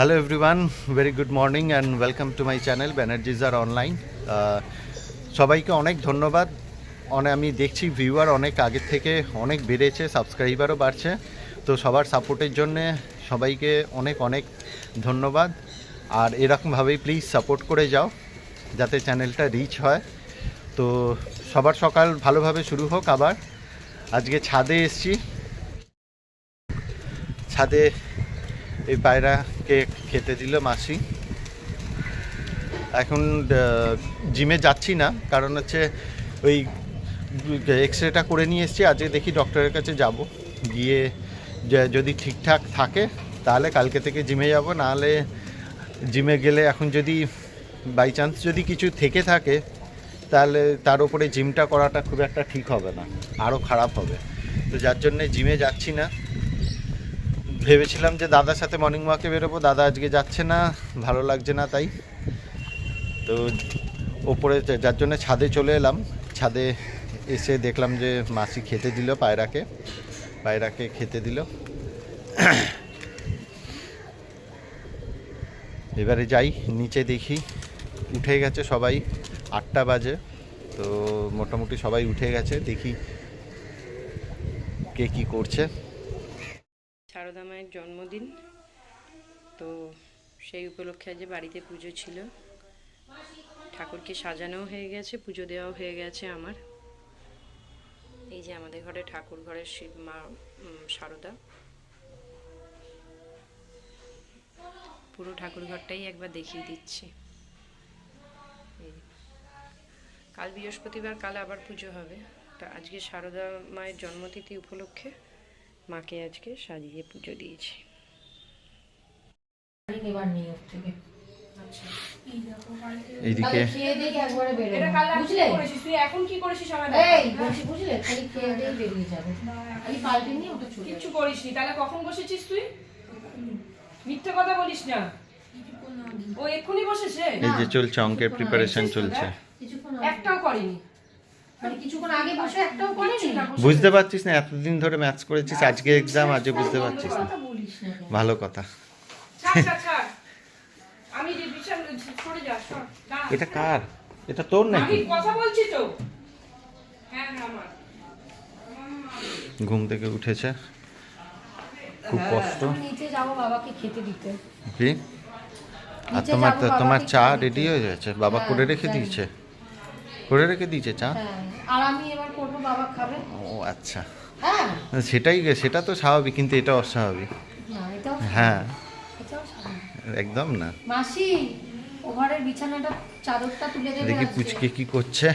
Hello everyone very good morning and welcome to my channel Banerjees R online সবাইকে অনেক ধন্যবাদ। অনেক আমি দেখছি ভিউয়ার অনেক আগের থেকে অনেক বেড়েছে সাবস্ক্রাইবারও বাড়ছে। তো সবার সাপোর্টের জন্যে সবাইকে অনেক অনেক ধন্যবাদ। আর এরকমভাবেই প্লিজ সাপোর্ট করে যাও, যাতে চ্যানেলটা রিচ হয়। তো সবার সকাল ভালোভাবে শুরু হোক আবার। আজকে ছাদে এসছি। ছাদে এই পায়রাকে খেতে দিল মাসি। এখন জিমে যাচ্ছি না, কারণ হচ্ছে ওই এক্স রেটা করে নিয়ে এসেছি, আজকে দেখি ডক্টরের কাছে যাব। গিয়ে যদি ঠিকঠাক থাকে, তাহলে কালকে থেকে জিমে যাব, নাহলে জিমে গেলে এখন যদি বাই চান্স যদি কিছু থেকে থাকে, তাহলে তার উপরে জিমটা করাটা খুব একটা ঠিক হবে না, আরও খারাপ হবে। তো যার জন্যে জিমে যাচ্ছি না। ভেবেছিলাম যে দাদার সাথে মর্নিং ওয়াকে বেরোবো, দাদা আজকে যাচ্ছে না, ভালো লাগছে না তাই। তো ওপরে যার জন্য ছাদে চলে এলাম, ছাদে এসে দেখলাম যে মাসি খেতে দিল পায়রাকে পায়রাকে খেতে দিল। এবারে যাই, নিচে দেখি, উঠে গেছে সবাই, আটটা বাজে, তো মোটামুটি সবাই উঠে গেছে, দেখি কে কি করছে। সারদা মায়ের জন্মদিন। তো সেই উপলক্ষে আজ বাড়িতে পুজো ছিল। ঠাকুরকে সাজানোও হয়ে গেছে, পুজো দেওয়াও হয়ে গেছে আমার। এই যে আমাদের ঘরে ঠাকুর ঘরের শিব মা সারদা। পুরো ঠাকুর ঘরটাই একবার দেখিয়ে দিচ্ছি। কাল বৃহস্পতিবার, কাল আবার পুজো হবে। তা আজকে সারদা মায়ের জন্মতিথি উপলক্ষে মাকে আজকে সাজিয়ে পুজো দিয়েছি। এইদিকে। চলে কিচ্ছু করিসনি। তাহলে কখন বসেছিস তুই? মিথ্যে কথা বলিস না। ও এক্ষুনি বসেছে? এই যে চলছে অঙ্কের প্রিপারেশন চলছে। একটাও করেনি। বুঝতে পারছিস না এতদিন ধরে ম্যাথস করেছিস আজকে এক্সাম আজকে বুঝতে পারছিস না? ভালো কথা। ছাড় ছাড় ছাড়। আমি যে বিশাল সরে যা সর দাঁড়া। এটা কার? এটা তোর নাকি? কথা বলছি তো। হ্যাঁ হ্যাঁ ঘুম থেকে উঠেছে। খুব কষ্ট। আমি নিচে যাব বাবাকে খেতে দিতে। কি? আর তোমার তোমার চা রেডি হয়ে গেছে। বাবা হ্যাঁ, করে রেখে দিয়েছে। করে রেখে দিয়েছে চা হ্যাঁ আর আমি এবার করব বাবা খাবে ও আচ্ছা হ্যাঁ সেটাই সেটা তো স্বাভাবিক কিন্তু এটা অস্বাভাবিক না এটাও হ্যাঁ একদম না মাসি ওভারের বিছানাটা চাদরটা তুলে দেবে দেখি পুচকে কি করছে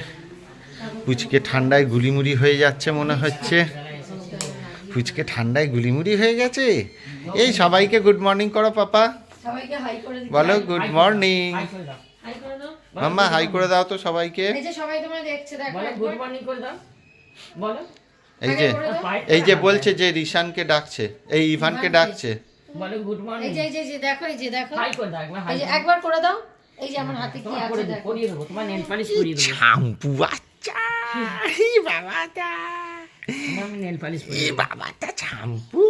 পুচকে ঠান্ডায় গুলিমুড়ি হয়ে যাচ্ছে মনে হচ্ছে পুচকে ঠান্ডায় গুলিমুড়ি হয়ে গেছে এই সবাইকে গুড মর্নিং করো পাপা সবাইকে হাই করে দিতে বলো গুড মর্নিং মাম্মা হাই করে দাও তো সবাইকে। এই যে সবাই তোমায় দেখছে দেখো বলো গুড মর্নিং করে দাও। বলো। এই যে। এই যে বলছে যে রিশানকে ডাকছে এই ইভানকে ডাকছে। বলো গুড মর্নিং। এই যে এই যে দেখো এই যে দেখো। হাই করে দাও একবার হাই এই যে একবার করে দাও। এই যে আমার হাতে কি আছে দেখো। করিয়ে দেবো তোমার নেল পালিশ করিয়ে দেবো। শাম্পু বাচ্চা এই বাবাটা তোমার আমি নেল পালিশ করিয়ে এই বাবাটা শ্যাম্পু।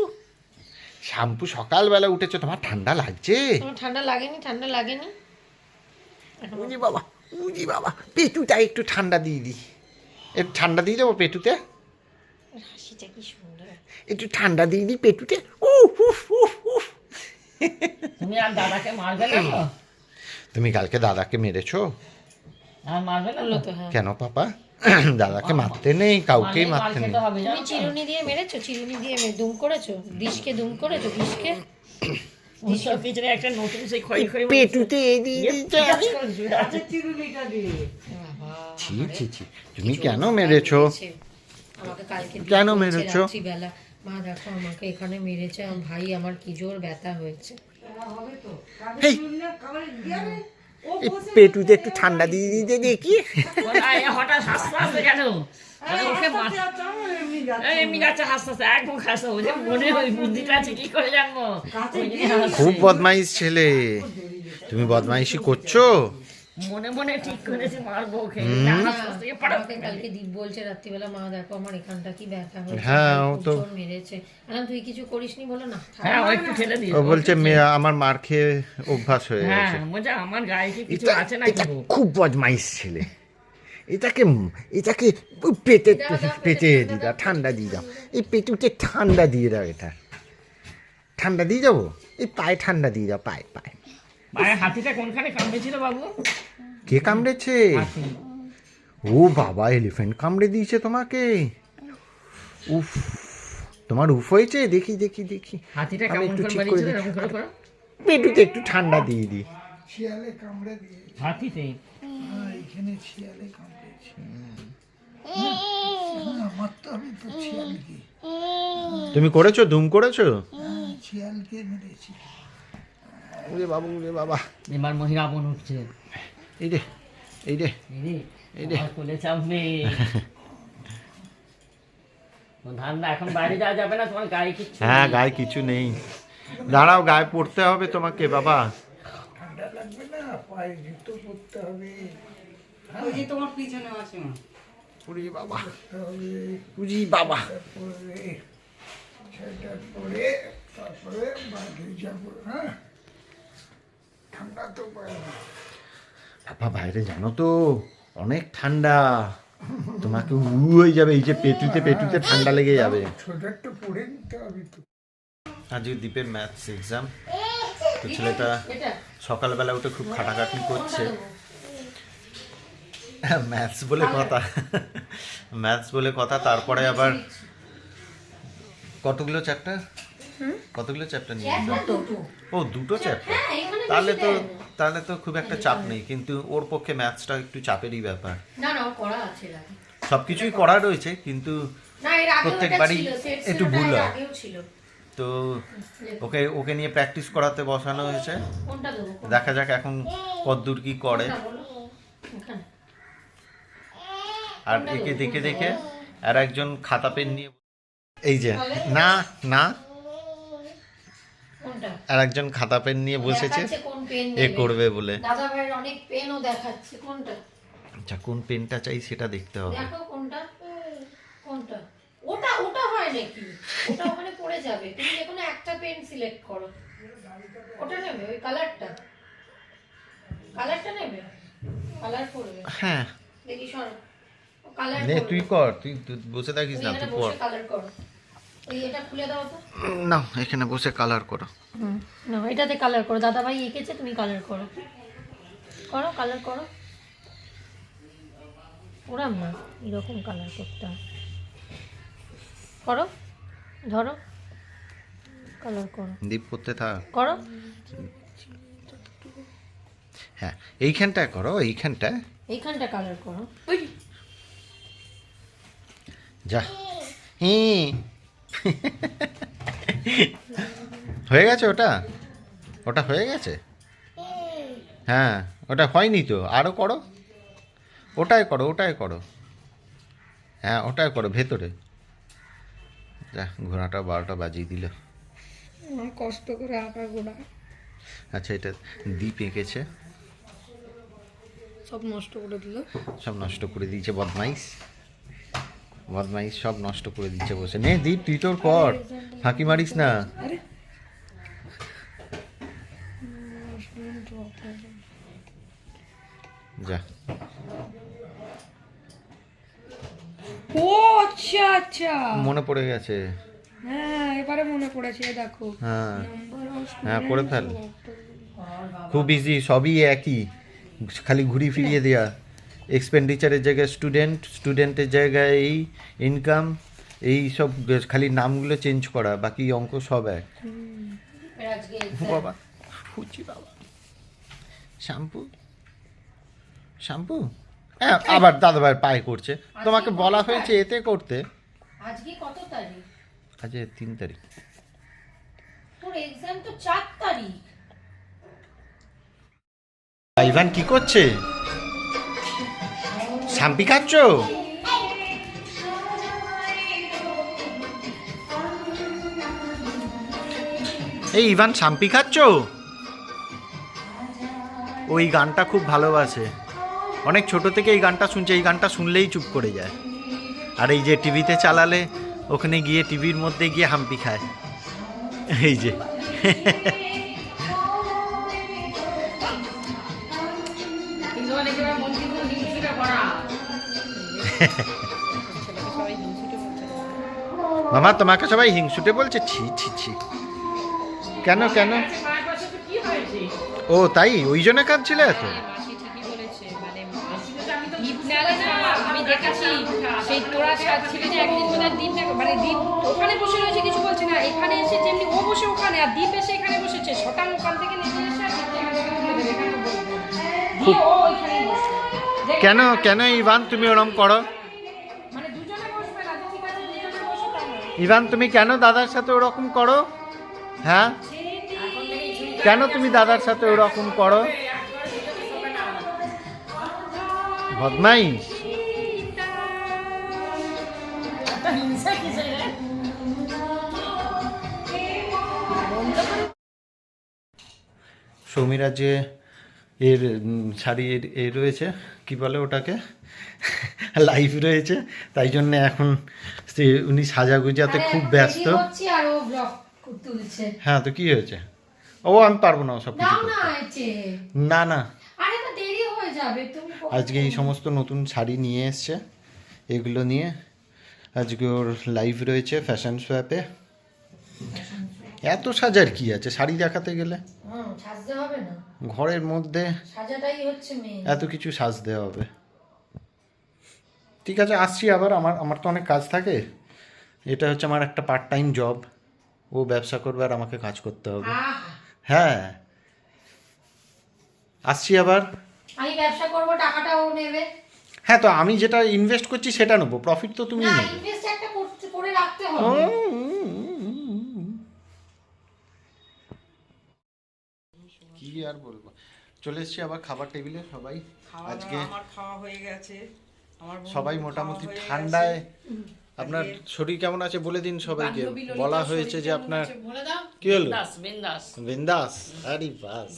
শ্যাম্পু সকালবেলা উঠেছো তোমার ঠান্ডা লাগছে? তোমার ঠান্ডা লাগেনি ঠান্ডা লাগেনি? উজি বাবা উজি বাবা। পেটুটা একটু ঠান্ডা দিয়ে দিই। একটু ঠান্ডা দিয়ে দেবো পেটুতে? হাসিটা কি সুন্দর। একটু ঠান্ডা দিয়ে দিই পেটুতে? উ উফ উফ উফ। তুমি আর দাদাকে মারবে না তুমি কালকে দাদাকে মেরেছো? আর মারবে না বলল তো? হ্যাঁ। কেন পাপা? দাদাকে মারতে নেই কাউকেই মারতে নেই। তুমি চিরুনি দিয়ে মেরেছো? চিরুনি দিয়ে দুম করেছ? ডিশকে দুম করেছ? পিছনে একটা নতুন সেই খড়ি খড়ি পেটুতে এই দিয়ে দিয়েছে আমি চিরুনিটা দিয়ে ছি ছি ছি তুমি কেন মেরেছো? আমাকে কালকে কেন মেরেছো? রাত্রিবেলা। মা দেখো আমাকে এখানে মেরেছে। আমার ভাই আমার কি জোর ব্যথা হয়েছে। এই পেটুতে একটু ঠান্ডা দিয়ে দিতে দেখি। হঠাৎ হাসতে হাসতে কেন মনে ওই বুদ্ধিটা আছে কি করে জানব? ওই জন্য হাসছে। খুব বদমাইশ ছেলে। তুমি বদমাইশি করছ? মনে মনে ঠিক করেছি মারবো ওকে। কালকে দীপ বলছে রাত্রিবেলা মা দেখো আমার এখানটা কি ব্যথা হ্যাঁ, ও তো- মেরেছে। আলাম তুই কিছু করিসনি বলো না? হ্যাঁ ও একটু ঠেলে দিয়ে ও বলছে মেয়ে আমার মার খেয়ে অভ্যাস হয়ে হ্যাঁ গেছে। আমার গায়ে কি কিছু আছে না খুব বদমাইশ ছেলে। এটাকে এটাকে পেটে পেটে দিয়ে দাও ঠান্ডা দিয়ে দাও। এই পেটুতে ঠান্ডা দিয়ে দাও এটা। ঠান্ডা দিয়ে যাব এই পায়ে ঠান্ডা দিয়ে দাও পায়ে পায়ে। পায়ে হাতিটা কোনখানে কামড়েছিল বাবু? কে কামড়েছে? ও বাবা এলিফ্যান্ট কামড়ে দিয়েছে তোমাকে। উফ তোমার উফ হয়েছে? দেখি দেখি দেখি। হাতিটা কেমন একটু ঠিক করে পেটুতে একটু ঠান্ডা দিয়ে দিই শিয়ালে কামড়ে দিয়ে হাতিতে? হ্যাঁ, এখানে শিয়ালে কামড়েছে তুমি করেছ? ধুম করেছ? হ্যাঁ, শিয়ালকে মেরেছি। ওরে বাবু রে বাবা। এবার মহিলা বোন উঠছে এই রে এই রে এই রে কোলে চাপবে। ধান্দা এখন বাইরে যাওয়া যাবে না তোমার গায়ে হ্যাঁ গায়ে কিছু নেই। দাঁড়াও গায়ে পড়তে হবে তোমাকে বাবা। ঠান্ডা লাগবে না? পায়ে জুতো পরতে হবে। বাবা সেটা পরে তারপরে যাব হ্যাঁ? ঠান্ডা তো বাবা বাইরে জানো তো অনেক ঠান্ডা। তোমাকে উ হয়ে যাবে এই যে পেটুতে পেটুতে ঠান্ডা লেগে যাবে। সোয়েটারটা পরে নিতে হবে তো। আজকে দীপের ম্যাথস এক্সাম তো ছেলেটা এটা সকালবেলা উঠে খুব খাটাখাটি করছে। ম্যাথস বলে কথা। ম্যাথস বলে কথা তারপরে আবার কতগুলো চ্যাপ্টার কতগুলো চ্যাপ্টার নিয়ে ও দুটো চ্যাপ্টার হ্যাঁ, তাহলে তো তাহলে তো খুব একটা চাপ নেই কিন্তু ওর পক্ষে ম্যাথসটা একটু চাপেরই ব্যাপার। না না করা আছে সব কিছুই করা রয়েছে কিন্তু প্রত্যেকবারই একটু ভুল হয়। তো ওকে ওকে নিয়ে প্র্যাকটিস করাতে বসানো হয়েছে? দেখা যাক এখন কতদূর কি করে কোনটা বলো? এখানে। আর একে দেখে দেখে আর একজন খাতা পেন নিয়ে এই যে না না। আর একজন খাতা পেন নিয়ে বসেছে। দেখাচ্ছে কোন পেন এ করবে বলে। দাদা ভাইয়ের অনেক পেনও দেখাচ্ছে। কোনটা? আচ্ছা কোন পেনটা চাই সেটা দেখতে হবে। দেখো কোনটা। কোনটা? ওটা ওটা হয় নাকি? ওটা ওখানে পড়ে যাবে। তুমি যে কোনো একটা পেন সিলেক্ট করো। ওটা নেবে? ওই কালারটা? কালারটা নেবে? কালার করবে হ্যাঁ। দেখি সরো। কালার নে তুই কর তুই তুই বসে থাকিস না তুই পড় কালার করো। এই এটা খুলে দাও তো। না এখানে বসে কালার করো। হুম না এটাতে কালার করো। দাদা ভাই এঁকেছে তুমি কালার করো। করো কালার করো। ওরাম না এরকম কালার করতে হয়। করো ধরো। কালার করো। দীপ করতে থাক। করো। হ্যাঁ এইখানটায় করো এইখানটায়। এইখানটা কালার করো। যা। হি হয়ে গেছে ওটা? ওটা হয়ে গেছে? হ্যাঁ ওটা হয়নি তো। আরও করো। ওটাই করো ওটাই করো। হ্যাঁ ওটাই করো ভেতরে। যা ঘোড়াটা বারোটা বাজিয়ে দিল। কষ্ট করে আঁকা ঘোড়া। আচ্ছা এটা দ্বীপ এঁকেছে। সব নষ্ট করে দিল। সব নষ্ট করে দিয়েছে বদমাইশ। বদমাইশ সব নষ্ট করে দিচ্ছে বসে। নে দীপ তুই তোর কর। ফাঁকি মারিস না। যা। ও আচ্ছা আচ্ছা। মনে পড়ে গেছে। হ্যাঁ এবারে মনে পড়েছে দেখো। হ্যাঁ। হ্যাঁ করে ফেল। খুব ইজি সবই একই। খালি ঘুরি ফিরিয়ে দেয়া। এক্সপেন্ডিচারের জায়গায় স্টুডেন্ট স্টুডেন্টের জায়গায় এই ইনকাম এই সব খালি নামগুলো চেঞ্জ করা বাকি অঙ্ক সব এক। বাবা ফুচি বাবা। শ্যাম্পু? শ্যাম্পু? হ্যাঁ আবার দাদাভাইয়ের পায়ে করছে। তোমাকে বলা হয়েছে এতে করতে। আজকে কত তারিখ? আজ তিন তারিখ। তোর এক্সাম তো চার তারিখ। ইভান কি করছে? শ্যাম্পি খাচ্ছ? এই ইভান শ্যাম্পি খাচ্ছ? ওই গানটা খুব ভালোবাসে। অনেক ছোট থেকে এই গানটা শুনছে, এই গানটা শুনলেই চুপ করে যায়। আর এই যে টিভিতে চালালে, ওখানে গিয়ে টিভির মধ্যে গিয়ে হাম্পি খায়। এই যে। মামা তোমাকে সবাই হিংসুটে বলছে? ছি ছি ছি। কেন কেন? ও তাই? ওই জন্য কাঁদছিলে এত? হ্যাঁ, কেন কেন ইভান তুমি ওরম করো? মানে দুজনে বসবে না যে ঠিক আছে দুজনে বসো তা নয়। ইভান তুমি কেন দাদার সাথে ওরকম করো? হ্যাঁ? কেন তুমি দাদার সাথে ওরকম করো? বদমাইশ। হিংসা সৌমিরা যে এর শাড়ির এ রয়েছে কি বলে ওটাকে? লাইভ রয়েছে তাই জন্য এখন উনি সাজাগুজাতে খুব ব্যস্ত। হ্যাঁ তো কি হয়েছে? ও আমি পারব না সব কিছু না না আজকে এই সমস্ত নতুন শাড়ি নিয়ে এসছে এগুলো নিয়ে। আজকে ওর লাইভ রয়েছে ফ্যাশন সোয়াপে এত সাজার কি আছে? শাড়ি দেখাতে গেলে? সাজতে হবে না। ঘরের মধ্যে সাজাটাই হচ্ছে এত কিছু সাজতে হবে। ঠিক আছে আসছি আবার। আমার আমার তো অনেক কাজ থাকে। এটা হচ্ছে আমার একটা পার্ট টাইম জব ও ব্যবসা করবে আর আমাকে কাজ করতে হবে। হ্যাঁ। আসছি আবার। আমি ব্যবসা করব টাকাটা ও নেবে। হ্যাঁ তো আমি যেটা ইনভেস্ট করছি সেটা নেব। প্রফিট তো তুমি নেবে। ইনভেস্ট একটা করে রাখতে হবে। কি আর বলব? চলে এসছি আবার খাবার টেবিলে সবাই। আজকে আমার খাওয়া হয়ে গেছে। সবাই মোটামুটি ঠান্ডায়। আপনার শরীর কেমন আছে বলে দিন সবাইকে। বলা হয়েছে যে আপনার কি হলো? বিন্দাস আরে বাস।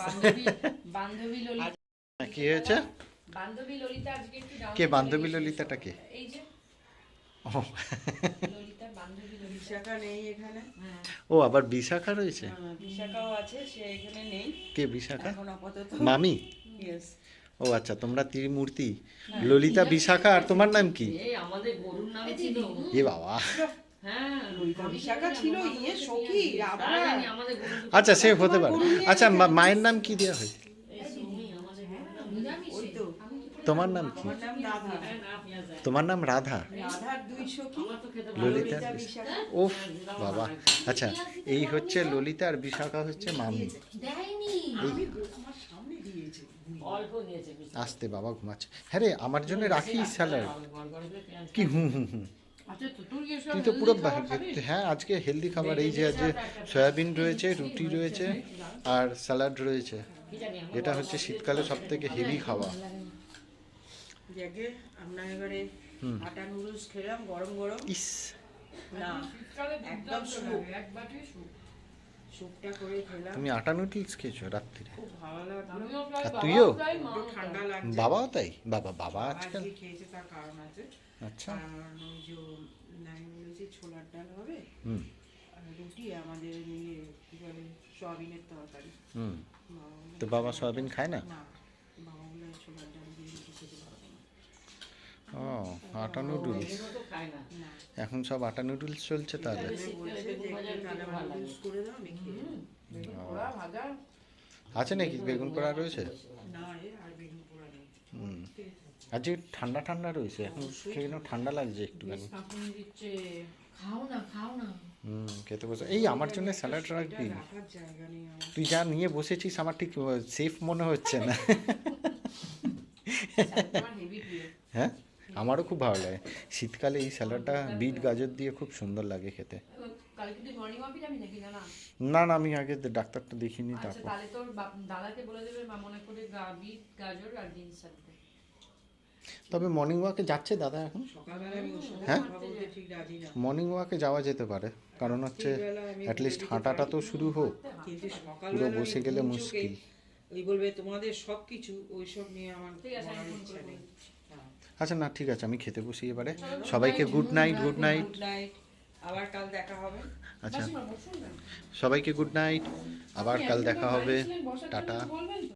বান্ধবী ললিতা। কি হয়েছে? বান্ধবী ললিতা আজকে একটু কে বান্ধবী ললিতাটা কে? এই যে ও, এখানে। ও আবার বিশাখা রয়েছে? হ্যাঁ, বিশাখাও আছে সে এখানে নেই। কে বিশাখা? মামি? ও আচ্ছা তোমরা ত্রিমূর্তি। ললিতা বিশাখা আর তোমার নাম কি? এই আমাদের গরুর নাম ছিল। এ বাবা। হ্যাঁ ইয়ে আচ্ছা সে হতে পারে। আচ্ছা মা- মায়ের নাম কি দেওয়া হয় ওই তো তোমার নাম কি? তোমার নাম রাধা? ললিতা ওফ বাবা। আচ্ছা এই হচ্ছে ললিতা আর বিশাখা হচ্ছে মামি। আসতে বাবা ঘুমাচ্ছে। হ্যাঁ রে আমার জন্য রাখি স্যালাড। কি হুম হুম হুম। আচ্ছা তুই তো পুরো হ্যাঁ আজকে হেলদি খাবার। এই যে আজকে সয়াবিন রয়েছে রুটি রয়েছে আর স্যালাড রয়েছে। এটা হচ্ছে শীতকালে সব থেকে হেভি খাওয়া। জাগে আমরা এবারে আটা নুডলস খেলাম গরম গরম। ইস। না একদম স্যুপ। স্যুপটা করে খেলাম। তুমি আটা নুডলস খেয়েছো রাত্রিরে? খুব ভালো লাগল। আর তুইও? ঠান্ডা লাগছে। বাবাও তাই? বাবা বাবা আজকাল? খেয়েছে তার কারণ আছে। আচ্ছা। কারণ ওই যে আমি বলেছি ছোলার ডাল হবে। হুম। আর রুটি আমাদের কি বলে সয়াবিনের তরকারি। হুম। বাবা তো বাবা সয়াবিন খায় না? না বাবা বলে ছোলার ডাল দিয়ে রুটি খেতে পারবে না ও আটা নুডলস এখন সব আটা নুডলস চলছে তাহলে? আছে নাকি? বেগুন পোড়া রয়েছে? আজকে ঠান্ডা ঠান্ডা রয়েছে এখন নাও, ঠান্ডা লাগছে একটুখানি। হুম খেতে বসে। এই আমার জন্য স্যালাড রাখবি। তুই যা নিয়ে বসেছিস আমার ঠিক সেফ মনে হচ্ছে না। হ্যাঁ? আমারও খুব ভালো লাগে। শীতকালে এই স্যালাডটা বিট গাজর দিয়ে খুব সুন্দর লাগে খেতে। কালকে তুই মর্নিং ওয়াকে যাবি নাকি? না না। আমি আগে ডাক্তারটা দেখিনি আচ্ছা তারপর। তাহলে তোর দাদাকে বলে দেবে মনে করে বিট গাজর আর বিনস তবে মর্নিং ওয়াকে যাচ্ছে দাদা এখন? হ্যাঁ? ঠিক মর্নিং ওয়াকে যাওয়া যেতে পারে কারণ হচ্ছে অ্যাটলিস্ট হাঁটাটা তো শুরু হোক। পুরো বসে গেলে মুশকিল। ওই বলবে তোমাদের সব কিছু ওইসব নিয়ে আমার নেই। হ্যাঁ আচ্ছা না ঠিক আছে আমি খেতে বসি এবারে। সবাইকে গুড নাইট গুড নাইট আবার কাল দেখা হবে। আচ্ছা। সবাইকে গুড নাইট আবার কাল দেখা হবে। টাটা?